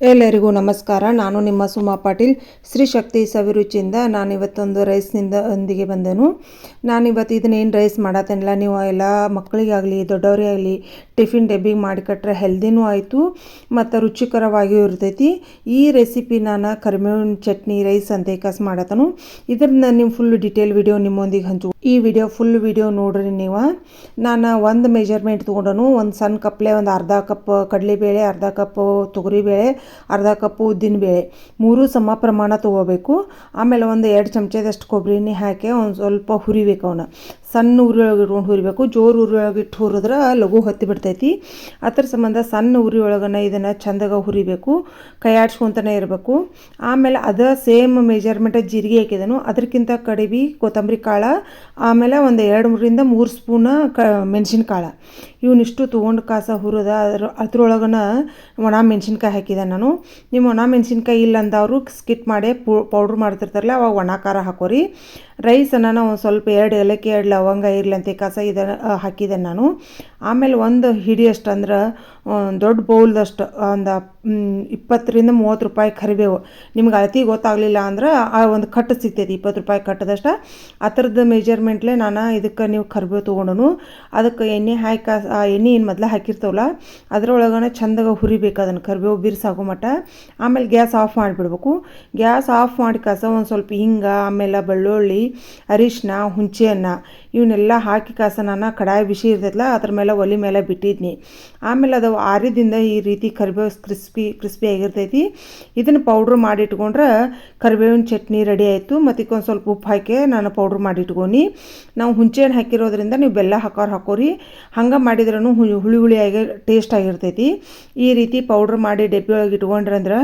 ಎಲ್ಲರಿಗೂ ನಮಸ್ಕಾರ. ನಾನು ನಿಮ್ಮ ಸುಮಾ ಪಾಟೀಲ್. ಶ್ರೀ ಶಕ್ತಿ ಸವಿರುಚಿಯಿಂದ ನಾನು ಇವತ್ತೊಂದು ರೈಸ್ನಿಂದ ಒಂದಿಗೆ ಬಂದೆನು. ನಾನಿವತ್ತು ಇದನ್ನೇನು ರೈಸ್ ಮಾಡತ್ತೇನಲ್ಲ, ನೀವು ಎಲ್ಲ ಮಕ್ಕಳಿಗಾಗಲಿ ದೊಡ್ಡವರಿಗಾಗಲಿ ಟಿಫಿನ್ ಡಬ್ಬಿಗೆ ಮಾಡಿಕೊಟ್ರೆ ಹೆಲ್ದಿನೂ ಆಯಿತು ಮತ್ತು ರುಚಿಕರವಾಗಿಯೂ ಇರ್ತೈತಿ. ಈ ರೆಸಿಪಿ ನಾನು ಕರಿಬೇವಿನ ಚಟ್ನಿ ರೈಸ್ ಅಂತ ಕಸ್ ಮಾಡತ್ತನು ನಾನು ನೀವು ಫುಲ್ ಡಿಟೇಲ್ ವಿಡಿಯೋ ನಿಮ್ಮೊಂದಿಗೆ ಹಂಚು. ಈ ವಿಡಿಯೋ ಫುಲ್ ವಿಡಿಯೋ ನೋಡ್ರಿ ನೀವು. ನಾನು ಒಂದು ಮೆಜರ್ಮೆಂಟ್ ತೊಗೊಂಡನು. ಒಂದು ಸಣ್ಣ ಕಪ್ಲೆ, ಒಂದು ಅರ್ಧ ಕಪ್ ಕಡಲೆಬೇಳೆ, ಅರ್ಧ ಕಪ್ ತೊಗರಿಬೇಳೆ, ಅರ್ಧ ಕಪ್ ಉದ್ದಿನಬೇಳೆ. ಮೂರು ಸಮ ಪ್ರಮಾಣ ತೊಗೋಬೇಕು. ಆಮೇಲೆ ಒಂದು ಎರಡು ಚಮಚದಷ್ಟು ಕೊಬ್ಬರಿ ಎಣ್ಣೆ ಹಾಕಿ ಒಂದು ಸ್ವಲ್ಪ ಹುರಿಬೇಕು ಅವನ್ನ ಸಣ್ಣ ಉರಿ ಒಳಗೆ ಇಟ್ಕೊಂಡು ಹುರಿಬೇಕು ಜೋರು ಉರಿ ಒಳಗೆ ಇಟ್ಟು ಹುರಿದ್ರೆ ಲಘು ಹತ್ತಿ ಬಿಡ್ತೈತಿ. ಅದ್ರ ಸಂಬಂಧ ಸಣ್ಣ ಉರಿ ಒಳಗನ ಇದನ್ನು ಚಂದಾಗ ಹುರಿಬೇಕು. ಕೈ ಆಡ್ಸ್ಕೊತಾನೆ ಇರಬೇಕು. ಆಮೇಲೆ ಅದ ಸೇಮ್ ಮೆಜರ್ಮೆಂಟ್ ಜೀರಿಗೆ ಹಾಕಿದನು. ಅದಕ್ಕಿಂತ ಕಡಿಮೆ ಕೊತ್ತಂಬರಿ ಕಾಳು, ಆಮೇಲೆ ಒಂದು ಎರಡು ಮೂರಿಂದ ಮೂರು ಸ್ಪೂನ ಕ ಮೆಣಸಿನ್ಕಾಳು ಇವನಿಷ್ಟು ತೊಗೊಂಡು ಕಾಸ ಹುರಿದ ಅದ್ರ ಅದ್ರೊಳಗನ ಒಣ ಮೆಣಸಿನ್ಕಾಯಿ ಹಾಕಿದೆ ನಾನು. ನಿಮ್ಮ ಒಣ ಮೆಣಸಿನ್ಕಾಯಿ ಇಲ್ಲ ಅಂದವರು ಸ್ಕಿಟ್ ಮಾಡಿ ಪೌಡ್ರ್ ಮಾಡ್ತಿರ್ತಾರಲ್ಲ, ಅವಾಗ ಒಣ ಖಾರ ಹಾಕೋರಿ. ರೈಸನ್ನು ನಾವು ಸ್ವಲ್ಪ ಎರಡು ಏಲಕ್ಕಿ ಎರಡು ಲವಂಗ ಇರಲಿ ಅಂತ ಕಸ ಇದ ಹಾಕಿದೆ ನಾನು. ಆಮೇಲೆ ಒಂದು ಹಿಡಿಯಷ್ಟು ಅಂದ್ರೆ ದೊಡ್ಡ ಬೌಲ್ದಷ್ಟು ಒಂದು ಇಪ್ಪತ್ತರಿಂದ ಮೂವತ್ತು ರೂಪಾಯಿ ಕರಿಬೇವು. ನಿಮ್ಗೆ ಅಳತಿ ಗೊತ್ತಾಗಲಿಲ್ಲ ಅಂದ್ರೆ ಆ ಒಂದು ಕಟ್ಟು ಸಿಗ್ತೈತಿ, ಇಪ್ಪತ್ತು ರೂಪಾಯಿ ಕಟ್ಟದಷ್ಟು ಆ ಥರದ ಮೆಜರ್ಮೆಂಟ್ಲೆ ನಾನು ಇದಕ್ಕೆ ನೀವು ಕರಿಬೇವು ತೊಗೊಂಡು ಅದಕ್ಕೆ ಎಣ್ಣೆ ಹಾಕಿ ಆ, ಎಣ್ಣೆ ಏನು ಮೊದಲು ಹಾಕಿರ್ತವಲ್ಲ, ಅದರೊಳಗನೆ ಚಂದಾಗ ಹುರಿಬೇಕು ಅದನ್ನು ಕರಿಬೇವು ಬಿರ್ಸಾಗೋ ಮಟ್ಟ. ಆಮೇಲೆ ಗ್ಯಾಸ್ ಆಫ್ ಮಾಡಿಬಿಡ್ಬೇಕು. ಗ್ಯಾಸ್ ಆಫ್ ಮಾಡಿ ಕಸ ಒಂದು ಸ್ವಲ್ಪ ಹಿಂಗ, ಆಮೇಲೆ ಬೆಳ್ಳುಳ್ಳಿ ಅರಿಶಿನ ಅನ್ನ ಇವನ್ನೆಲ್ಲ ಹಾಕಿ ಕಾಸ ನಾನು ಕಡಾಯಿ ಬಿಸಿ ಇರ್ತೈತಲ್ಲ ಅದ್ರ ಮೇಲೆ ಒಲೆ ಮೇಲೆ ಬಿಟ್ಟಿದ್ನಿ. ಆಮೇಲೆ ಅದು ಆರಿದಿಂದ ಈ ರೀತಿ ಕರಿಬೇವು ಕ್ರಿಸ್ಪಿ ಕ್ರಿಸ್ಪಿ ಆಗಿರ್ತೈತಿ. ಇದನ್ನು ಪೌಡ್ರ್ ಮಾಡಿಟ್ಕೊಂಡ್ರೆ ಕರಿಬೇವಿನ ಚಟ್ನಿ ರೆಡಿ ಆಯಿತು. ಮತ್ತು ಒಂದು ಸ್ವಲ್ಪ ಉಪ್ಪು ಹಾಕಿ ನಾನು ಪೌಡ್ರ್ ಮಾಡಿಟ್ಕೊನಿ. ನಾವು ಹುಂಚೆಹಣ್ಣು ಹಾಕಿರೋದ್ರಿಂದ ನೀವು ಬೆಲ್ಲ ಹಾಕೋರು ಹಾಕೋರಿ. ಹಂಗೆ ಮಾಡಿದ್ರೂ ಹುಳಿ ಹುಳಿ ಆಗಿ ಟೇಸ್ಟ್ ಆಗಿರ್ತೈತಿ. ಈ ರೀತಿ ಪೌಡ್ರ್ ಮಾಡಿ ಡಬ್ಬಿ ಒಳಗೆ ಇಟ್ಕೊಂಡ್ರಂದ್ರೆ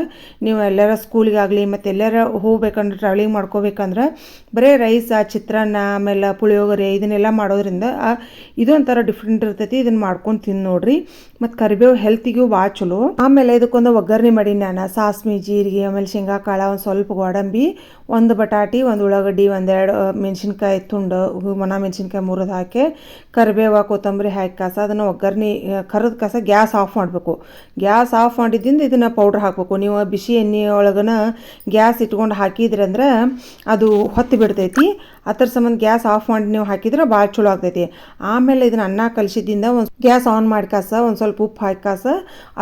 ನೀವು ಎಲ್ಲರ ಸ್ಕೂಲಿಗಾಗಲಿ ಮತ್ತು ಎಲ್ಲರ ಹೋಗ್ಬೇಕಂದ್ರೆ ಟ್ರಾವೆಲಿಂಗ್ ಮಾಡ್ಕೋಬೇಕಂದ್ರೆ ಬರೀ ರೈಸ್ ಚಿತ್ರಾನ್ನ, ಆಮೇಲೆ ಪುಳಿಯೋಗರೆ ಇದನ್ನೆಲ್ಲ ಮಾಡೋದ್ರಿಂದ ಇದೊಂಥರ ಡಿಫ್ರೆಂಟ್ ಇರ್ತೈತಿ. ಇದನ್ನು ಮಾಡ್ಕೊಂಡು ತಿಂದು ನೋಡ್ರಿ. ಮತ್ತು ಕರಿಬೇವು ಹೆಲ್ತಿಗೂ ಭಾಳ ಚಲೋ. ಆಮೇಲೆ ಇದಕ್ಕೊಂದು ಒಗ್ಗರಣೆ ಮಾಡಿ ನಾನು ಸಾಸ್ಮಿ ಜೀರಿಗೆ, ಆಮೇಲೆ ಶೇಂಗಾ, ಕಾಳು ಒಂದು ಸ್ವಲ್ಪ ಗೋಡಂಬಿ, ಒಂದು ಬಟಾಟಿ, ಒಂದು ಉಳ್ಳಾಗಡ್ಡಿ, ಒಂದೆರಡು ಮೆಣಸಿನ್ಕಾಯಿ ತುಂಡು ಒಣ ಮೆಣಸಿನ್ಕಾಯಿ ಮುರಿದು ಹಾಕಿ, ಕರಿಬೇವು, ಕೊತ್ತಂಬರಿ ಹಾಕಿ ಕಸ, ಅದನ್ನು ಒಗ್ಗರಣೆ ಕರಿದ ಕಸ ಗ್ಯಾಸ್ ಆಫ್ ಮಾಡಬೇಕು. ಗ್ಯಾಸ್ ಆಫ್ ಮಾಡಿದ್ದಿಂದ ಇದನ್ನು ಪೌಡ್ರ್ ಹಾಕಬೇಕು. ನೀವು ಬಿಸಿ ಎಣ್ಣೆ ಒಳಗನ ಗ್ಯಾಸ್ ಇಟ್ಕೊಂಡು ಹಾಕಿದ್ರೆ ಅಂದ್ರೆ ಅದು ಹೊತ್ತು ಬಿಡ್ತೈತಿ. ಅದ್ರ ಸಂಬಂಧ ಗ್ಯಾಸ್ ಆಫ್ ಮಾಡಿ ನೀವು ಹಾಕಿದ್ರೆ ಭಾಳ ಚಲೋ ಆಗ್ತೈತಿ. ಆಮೇಲೆ ಇದನ್ನ ಅನ್ನ ಕಲಿಸಿದಿಂದ ಒಂದು ಗ್ಯಾಸ್ ಆನ್ ಮಾಡಿ ಕಾಸ, ಒಂದು ಸ್ವಲ್ಪ ಉಪ್ಪು ಹಾಕಿ ಕಾಸ,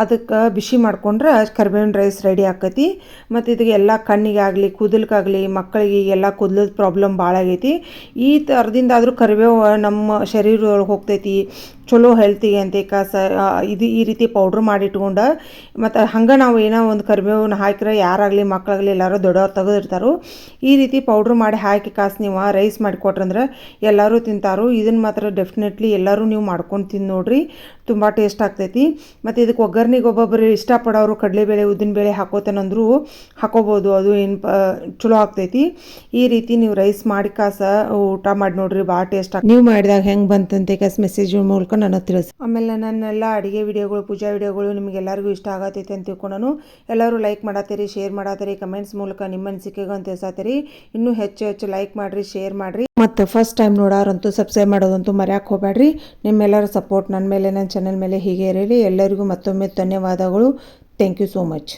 ಅದಕ್ಕೆ ಬಿಸಿ ಮಾಡ್ಕೊಂಡ್ರೆ ಕರ್ಬೇವಿನ ರೈಸ್ ರೆಡಿ ಆಕೈತಿ. ಮತ್ತು ಇದಕ್ಕೆ ಎಲ್ಲ ಕಣ್ಣಿಗಾಗಲಿ, ಕೂದಲಿಗಾಗಲಿ, ಮಕ್ಕಳಿಗೆ ಎಲ್ಲ ಕೂದಲದ ಪ್ರಾಬ್ಲಮ್ ಭಾಳ ಆಗೈತಿ. ಈ ಥರದಿಂದ ಆದರೂ ಕರಿಬೇವು ನಮ್ಮ ಶರೀರದೊಳಗೆ ಹೋಗ್ತೈತಿ, ಚಲೋ ಹೆಲ್ತಿಗೆ ಅಂತ ಕಾಸ ಇದು ಈ ರೀತಿ ಪೌಡ್ರ್ ಮಾಡಿಟ್ಕೊಂಡ ಮತ್ತು ಹಂಗೆ ನಾವು ಏನೋ ಒಂದು ಕರಿಬೇವನ್ನ ಹಾಕಿದ್ರೆ ಯಾರಾಗಲಿ ಮಕ್ಕಳಾಗಲಿ ಎಲ್ಲರೂ ದೊಡ್ಡವ್ರು ತೆಗೆದಿರ್ತಾರೋ. ಈ ರೀತಿ ಪೌಡ್ರ್ ಮಾಡಿ ಹಾಕಿ ಕಾಸು ನೀವು ರೈಸ್ ಮಾಡಿಕೊಟ್ರಂದ್ರೆ ಎಲ್ಲರೂ ತಿಂತಾರೋ. ಇದನ್ನು ಮಾತ್ರ ಡೆಫಿನೆಟ್ಲಿ ಎಲ್ಲರೂ ನೀವು ಮಾಡ್ಕೊಂಡು ತಿಂದು ನೋಡ್ರಿ, ತುಂಬ ಟೇಸ್ಟ್ ಆಗ್ತೈತಿ. ಮತ್ತು ಇದಕ್ಕೆ ಒಗ್ಗರ್ನಿಗೆ ಒಬ್ಬೊಬ್ಬರು ಇಷ್ಟಪಡೋರು ಕಡಲೆಬೇಳೆ, ಉದ್ದಿನಬೇಳೆ ಹಾಕೋತೇನಂದ್ರು ಹಾಕೋಬೋದು, ಅದು ಏನು ಚಲೋ ಆಗ್ತೈತಿ. ಈ ರೀತಿ ನೀವು ರೈಸ್ ಮಾಡಿ ಕಾಸ ಊಟ ಮಾಡಿ ನೋಡ್ರಿ ಭಾಳ ಟೇಸ್ಟ್ ಆಗ ನೀವು ಮಾಡಿದಾಗ ಹೆಂಗೆ ಬಂತಂತೆ ಕಾಸು ಮೆಸೇಜ್ ಮೂಲಕ ನನಗೆ ತಿಳಿಸಿ. ಆಮೇಲೆ ನನ್ನೆಲ್ಲ ಅಡುಗೆ ವಿಡಿಯೋಗಳು ಪೂಜಾ ವಿಡಿಯೋಗಳು ನಿಮಗೆ ಎಲ್ಲರಿಗೂ ಇಷ್ಟ ಆಗತ್ತೈತಿ ಅಂತ ತಿಳ್ಕೊಂಡು ಎಲ್ಲರೂ ಲೈಕ್ ಮಾಡತ್ತೀರಿ ಶೇರ್ ಮಾಡತ್ತೀರಿ ಕಮೆಂಟ್ಸ್ ಮೂಲಕ ನಿಮ್ಮ ಅನಿಸಿಕೆಗೂ ಅಂತ ತಿಳಿಸತ್ತೀರಿ ಇನ್ನೂ ಹೆಚ್ಚು ಹೆಚ್ಚು ಲೈಕ್ ಮಾಡಿರಿ ಶೇರ್ ಮಾಡಿರಿ. ಮತ್ತು ಫಸ್ಟ್ ಟೈಮ್ ನೋಡೋರಂತೂ ಸಬ್ಸ್ಕ್ರೈಬ್ ಮಾಡೋದಂತೂ ಮರ್ಯಾಕೆ ಹೋಗಬೇಡ್ರಿ. ನಿಮ್ಮೆಲ್ಲರ ಸಪೋರ್ಟ್ ನನ್ನ ಮೇಲೆ ನನ್ನ ಚಾನಲ್ ಮೇಲೆ ಹೀಗೆ ಇರಲಿ. ಎಲ್ಲರಿಗೂ ಮತ್ತೊಮ್ಮೆ ಧನ್ಯವಾದಗಳು. Thank you so much